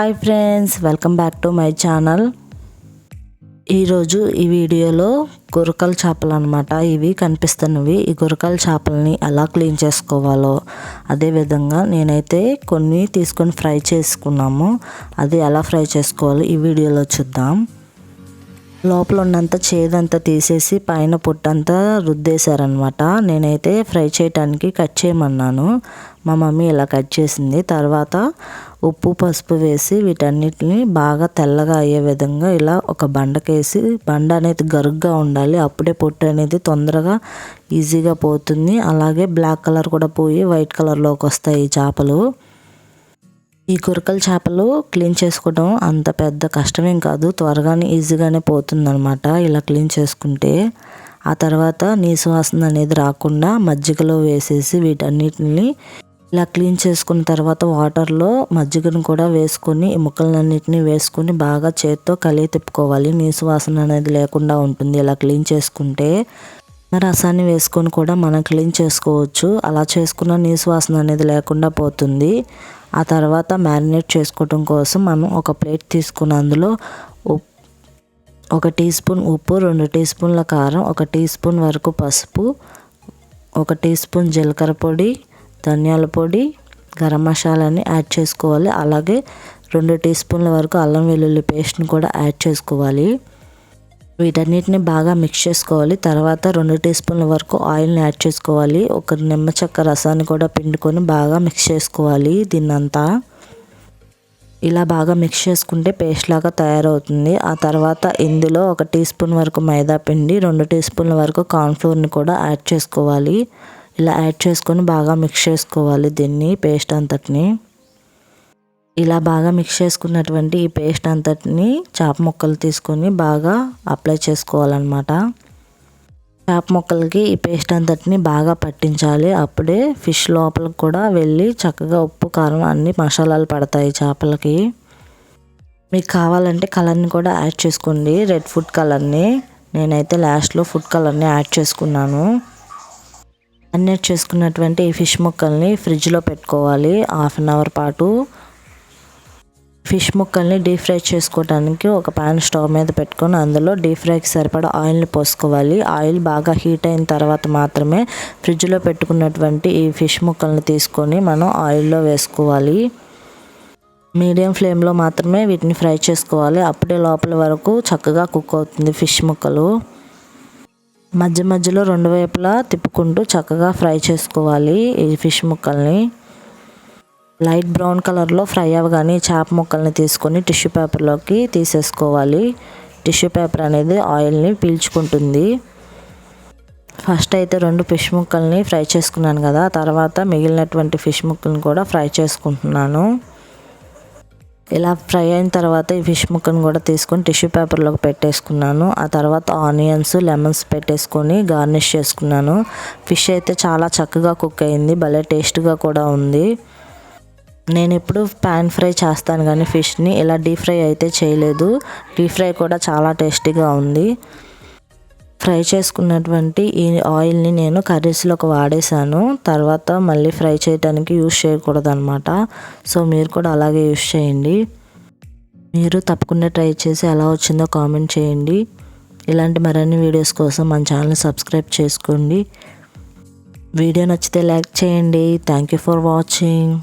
Hi friends welcome back to my channel. ఈరోజు ఈ వీడియోలో గురకల చేపలు అనమాట ఇవి కనిపిస్తున్నవి. ఈ గురకల చేపలని ఎలా క్లీన్ చేసుకోవాలో అదేవిధంగా నేనైతే కొన్ని తీసుకొని ఫ్రై చేసుకున్నాము. అది ఎలా ఫ్రై చేసుకోవాలో ఈ వీడియోలో చూద్దాం. లోపల ఉన్నంత చేదంతా తీసేసి పైన పుట్టంతా రుద్దేశారనమాట నేనైతే ఫ్రై చేయటానికి కట్ చేయమన్నాను. మా మమ్మీ ఇలా కట్ చేసింది. తర్వాత ఉప్పు పసుపు వేసి వీటన్నిటిని బాగా తెల్లగా అయ్యే విధంగా ఇలా ఒక బండకేసి బండ అనేది గరుగ్గా ఉండాలి. అప్పుడే పొట్టు అనేది తొందరగా ఈజీగా పోతుంది. అలాగే బ్లాక్ కలర్ కూడా పోయి వైట్ కలర్లోకి వస్తాయి ఈ చేపలు. ఈ కురకల చేపలు క్లీన్ చేసుకోవడం అంత పెద్ద కష్టమేం కాదు. త్వరగానే ఈజీగానే పోతుందనమాట ఇలా క్లీన్ చేసుకుంటే. ఆ తర్వాత నీసు వాసన అనేది రాకుండా మజ్జిగలో వేసేసి వీటన్నిటిని ఇలా క్లీన్ చేసుకున్న తర్వాత వాటర్లో మజ్జిగను కూడా వేసుకొని ఈ ముక్కలన్నిటిని వేసుకొని బాగా చేత్తో కలిగి తిప్పుకోవాలి. నీసు వాసన అనేది లేకుండా ఉంటుంది ఇలా క్లీన్ చేసుకుంటే. రసాన్ని వేసుకొని కూడా మనం క్లీన్ చేసుకోవచ్చు. అలా చేసుకున్న నీసు వాసన అనేది లేకుండా పోతుంది. ఆ తర్వాత మ్యారినేట్ చేసుకోవటం కోసం మనం ఒక ప్లేట్ తీసుకుని అందులో ఒక టీ స్పూన్ ఉప్పు రెండు టీ స్పూన్ల కారం ఒక టీ స్పూన్ వరకు పసుపు ఒక టీ స్పూన్ జీలకర్ర పొడి ధనియాల పొడి గరం మసాలాని యాడ్ చేసుకోవాలి. అలాగే రెండు టీ స్పూన్ల వరకు అల్లం వెల్లుల్లి పేస్ట్ని కూడా యాడ్ చేసుకోవాలి. వీటన్నిటిని బాగా మిక్స్ చేసుకోవాలి. తర్వాత రెండు టీ స్పూన్ల వరకు ఆయిల్ని యాడ్ చేసుకోవాలి. ఒక నిమ్మ చెక్క రసాన్ని కూడా పిండుకొని బాగా మిక్స్ చేసుకోవాలి దీన్నంతా. ఇలా బాగా మిక్స్ చేసుకుంటే పేస్ట్ లాగా తయారవుతుంది. ఆ తర్వాత ఇందులో ఒక టీ స్పూన్ వరకు మైదా పిండి రెండు టీ స్పూన్ల వరకు కార్న్ఫ్లోర్ని కూడా యాడ్ చేసుకోవాలి. ఇలా యాడ్ చేసుకొని బాగా మిక్స్ చేసుకోవాలి దీన్ని పేస్ట్ అంతటిని. ఇలా బాగా మిక్స్ చేసుకున్నటువంటి ఈ పేస్ట్ అంతటిని చేప ముక్కలు తీసుకొని బాగా అప్లై చేసుకోవాలన్నమాట. చేప ముక్కలకి ఈ పేస్ట్ అంతటిని బాగా పట్టించాలి. అప్పుడే ఫిష్ లోపలికి కూడా వెళ్ళి చక్కగా ఉప్పు కారం అన్ని మసాలాలు పడతాయి చేపలకి. మీకు కావాలంటే కలర్ని కూడా యాడ్ చేసుకోండి. రెడ్ ఫుడ్ కలర్ని నేనైతే లాస్ట్లో ఫుడ్ కలర్ని యాడ్ చేసుకున్నాను. అన్నీ చేసుకున్నటువంటి ఈ ఫిష్ ముక్కల్ని ఫ్రిడ్జ్లో పెట్టుకోవాలి. హాఫ్ అన్ అవర్ పాటు ఫిష్ ముక్కల్ని డీప్ ఫ్రై చేసుకోవడానికి ఒక ప్యాన్ స్టవ్ మీద పెట్టుకొని అందులో డీప్ ఫ్రైకి సరిపడా ఆయిల్ని పోసుకోవాలి. ఆయిల్ బాగా హీట్ అయిన తర్వాత మాత్రమే ఫ్రిడ్జ్లో పెట్టుకున్నటువంటి ఈ ఫిష్ ముక్కల్ని తీసుకొని మనం ఆయిల్లో వేసుకోవాలి. మీడియం ఫ్లేమ్లో మాత్రమే వీటిని ఫ్రై చేసుకోవాలి. అప్పుడే లోపల వరకు చక్కగా కుక్ అవుతుంది ఫిష్ ముక్కలు. మధ్య మధ్యలో రెండు వైపులా తిప్పుకుంటూ చక్కగా ఫ్రై చేసుకోవాలి ఈ ఫిష్ ముక్కల్ని. లైట్ బ్రౌన్ కలర్లో ఫ్రై అవ్వగానే చేప ముక్కల్ని తీసుకొని టిష్యూ పేపర్లోకి తీసేసుకోవాలి. టిష్యూ పేపర్ అనేది ఆయిల్ని పీల్చుకుంటుంది. ఫస్ట్ అయితే రెండు ఫిష్ ముక్కల్ని ఫ్రై చేసుకున్నాను కదా తర్వాత మిగిలినటువంటి ఫిష్ ముక్కల్ని కూడా ఫ్రై చేసుకుంటున్నాను. ఇలా ఫ్రై అయిన తర్వాత ఈ ఫిష్ ముక్కను కూడా తీసుకొని టిష్యూ పేపర్లోకి పెట్టేసుకున్నాను. ఆ తర్వాత ఆనియన్స్ లెమన్స్ పెట్టేసుకొని గార్నిష్ చేసుకున్నాను. ఫిష్ అయితే చాలా చక్కగా కుక్ అయింది భలే టేస్ట్గా కూడా ఉంది. నేను ఎప్పుడు పాన్ ఫ్రై చేస్తాను కానీ ఫిష్ని ఇలా డీప్ ఫ్రై అయితే చేయలేదు. డీప్ ఫ్రై కూడా చాలా టేస్టీగా ఉంది. ఫ్రై చేసుకున్నటువంటి ఈ ఆయిల్ని నేను కర్రీస్లోకి వాడేసాను తర్వాత మళ్ళీ ఫ్రై చేయడానికి యూస్ చేయకూడదు అనమాట సో మీరు కూడా అలాగే యూస్ చేయండి. మీరు తప్పకుండా ట్రై చేసి ఎలా వచ్చిందో కామెంట్ చేయండి. ఇలాంటి మరిన్ని వీడియోస్ కోసం మన ఛానల్ని సబ్స్క్రైబ్ చేసుకోండి. వీడియో నచ్చితే లైక్ చేయండి. Thank you for watching